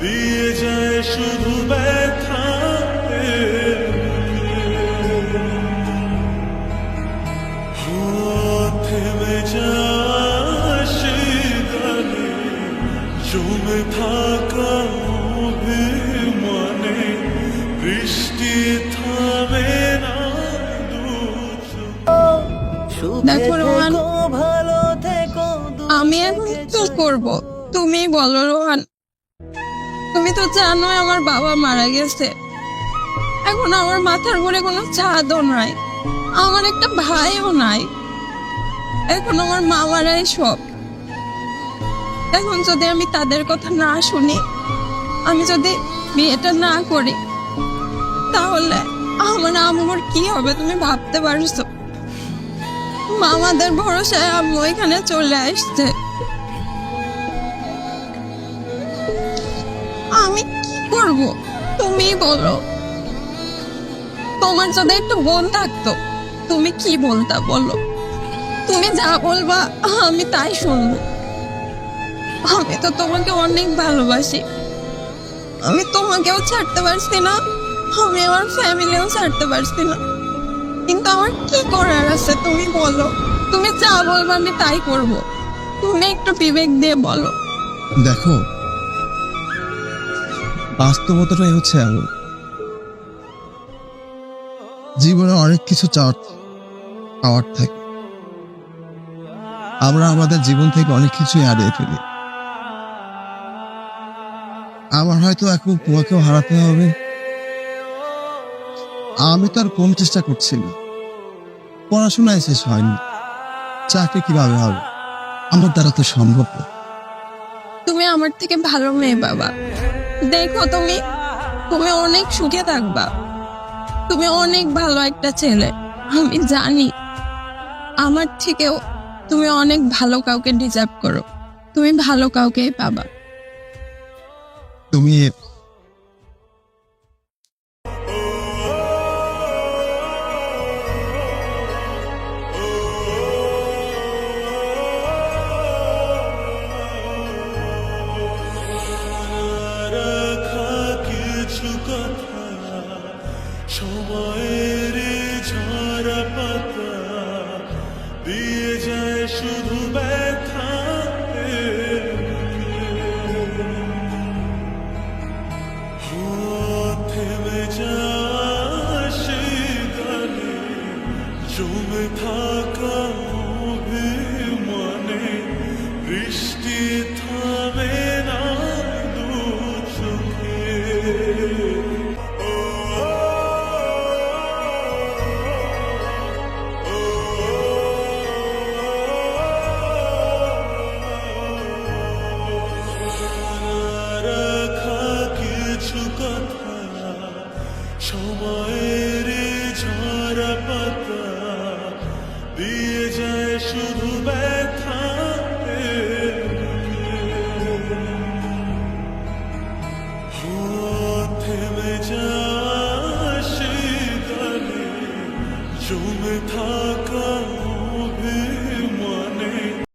দিয়ে যায় শুধু ব্যথা থেমে যাসে গানে জমে থাকা অভিমানে বৃষ্টি থামে না ভালো থেকো আমি এখন কি করব। তুমি বলো, রোহান। তুমি তো জানোই আমার বাবা মারা গেছে। এখন আমার মাথার ঘুরে কোনো চাঁদও নাই। আমার একটা ভাইও নাই। এখন আমার মামারাই সব। এখন যদি আমি তাদের কথা না শুনি, আমি যদি বিয়েটা না করি, তাহলে আমার আম্মুর কি হবে তুমি ভাবতে পারছ? মামাদের ভরসায় আম্মু এখানে চলে আসছে। করব তুমি বলো। তোমার যদি একটা বোন থাকতো। তুমি কি বলতা বলো? তুমি যা বলবা, আমি তাই শুনব। আমি তো তোমাকে অনেক ভালোবাসি। আমি তোমাকেও ছাড়তে পারছি না। আমি আমার ফ্যামিলিও ছাড়তে পারছি না। কিন্তু আমার কি করার আছে, তুমি বলো। তুমি যা বলব, আমি তাই করব। তুমি একটু বিবেক দিয়ে বলো। দেখো বাস্তবতাটাই হচ্ছে এমন। জীবনে অনেক কিছু চাওয়ার পাওয়ার থাকে। আমরা আমাদের জীবন থেকে অনেক কিছুই হারিয়ে ফেলি। আমার হয়তো এখন তোমাকেও হারাতে হবে। আমি তো আর কম চেষ্টা করছি না। পড়াশোনায় শেষ হয়নি। চাকরি কীভাবে হবে? আমার দ্বারা তো সম্ভব তুমি আমার থেকে ভালো মেয়ে বাবা। দেখো, তুমি তুমি অনেক সুখে থাকবা। তুমি অনেক ভালো একটা ছেলে। আমি জানি, আমার থেকেও তুমি অনেক ভালো কাউকে ডিজার্ভ করো। তুমি ভালো কাউকেই পাবা। তুমি সময়ের ঝরা পাতা দিয়ে যায় শুধু ব্যথা থেমে যাসে গানে জমে থাকা অভিমানে বৃষ্টি মায়ের ঝরা পাতা দিয়ে যায় শুধু ব্যথা থেমে যা সে জমে থাক